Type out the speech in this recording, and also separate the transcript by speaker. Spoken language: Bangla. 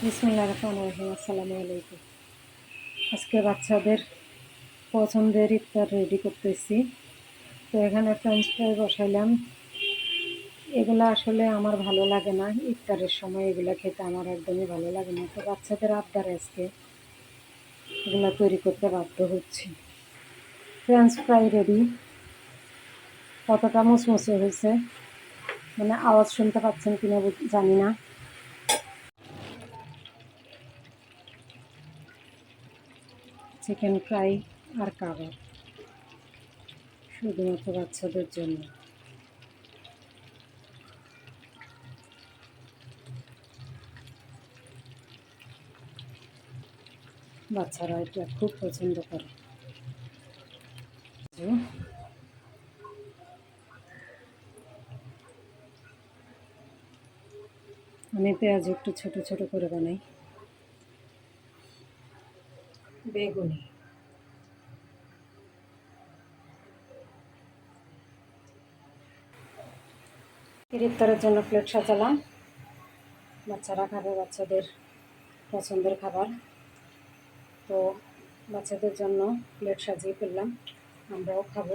Speaker 1: আসসালামু আলাইকুম। আজকে বাচ্চাদের পছন্দের ইফতার রেডি করতেছি। তো এখানে ফ্রেঞ্চ ফ্রাই বসাইলাম। এগুলো আসলে আমার ভালো লাগে না, ইফতারের সময় এগুলো খেতে আমার একদমই ভালো লাগে না। তো বাচ্চাদের আবদার আজকে এগুলো তৈরি করতে বাধ্য হচ্ছি। ফ্রেঞ্চ ফ্রাই রেডি কতটা মুচমুচে হয়েছে? মানে আওয়াজ শুনতে পাচ্ছেন কিনা জানি না। চিকেন ফ্রাই আর কাবাব শুধুমাত্র বাচ্চাদের জন্য। বাচ্চারা এটা খুব পছন্দ করে। আমি পেঁয়াজ একটু ছোট ছোট করে বানাই। বেগুনি। ইফতারের জন্য প্লেট সাজালাম। বাচ্চারা খাবে বাচ্চাদের পছন্দের খাবার। তো বাচ্চাদের জন্য প্লেট সাজিয়ে ফেললাম। আমরাও খাব।